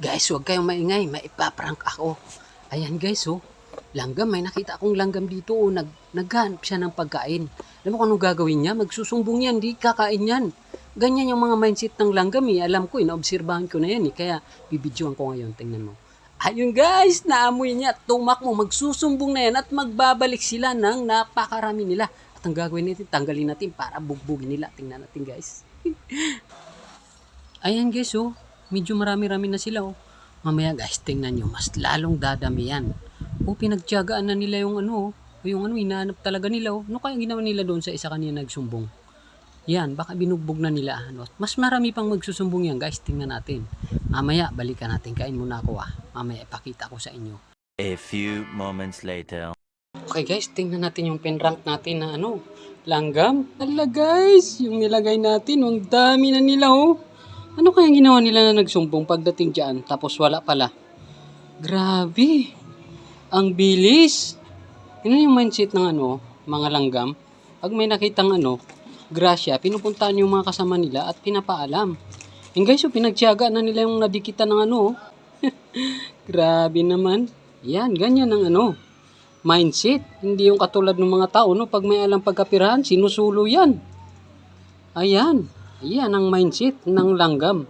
Guys, huwag kayong maingay. Maipaprank ako. Ayan guys, oh. Langgam, may nakita akong langgam dito. Oh. Nag, naghanap siya ng pagkain. Alam mo kung anong gagawin niya? Magsusumbong yan, di kakain yan. Ganyan yung mga mindset ng langgam eh. Alam ko, inaobserbahan ko na yan eh. Kaya, bibidyoan ko ngayon. Tingnan mo. Ayun guys, naamoy niya. Tumak mo, magsusumbong na yan at magbabalik sila ng napakarami nila. At ang gagawin natin, tanggalin natin para bugbugin nila. Tingnan natin guys. Ayan guys, oh. Medyo marami-rami na sila, oh. Mamaya guys, tingnan nyo, mas lalong dadami yan. O, pinagtiyagaan na nila yung ano, oh. Yung ano, hinahanap talaga nila, oh. Ano kaya ginawa nila doon sa isa kanina nagsumbong? Yan, baka binugbog na nila, ano. Mas marami pang magsusumbong yan, guys. Tingnan natin. Mamaya, balikan natin. Kain muna ako, ah. Mamaya, ipakita ko sa inyo. A few moments later. Okay guys, tingnan natin yung penrank natin na ano, langgam. Hala guys, yung nilagay natin, ang dami na nila oh. Ano kaya ginawa nila na nagsumbong pagdating dyan, tapos wala pala? Grabe, ang bilis. Yun yung mindset ng ano, mga langgam. Pag may nakitang ano, grasya, pinupuntahan yung mga kasama nila at pinapaalam. Yung guys, yung pinagtiyaga na nila yung nadikitan ng ano. oh. Grabe naman. Yan, ganyan ang ano, mindset. Hindi yung katulad ng mga tao, no? Pag may alam pagkapirahan, sinusulo yan. Ayan. Ayan ang mindset ng langgam.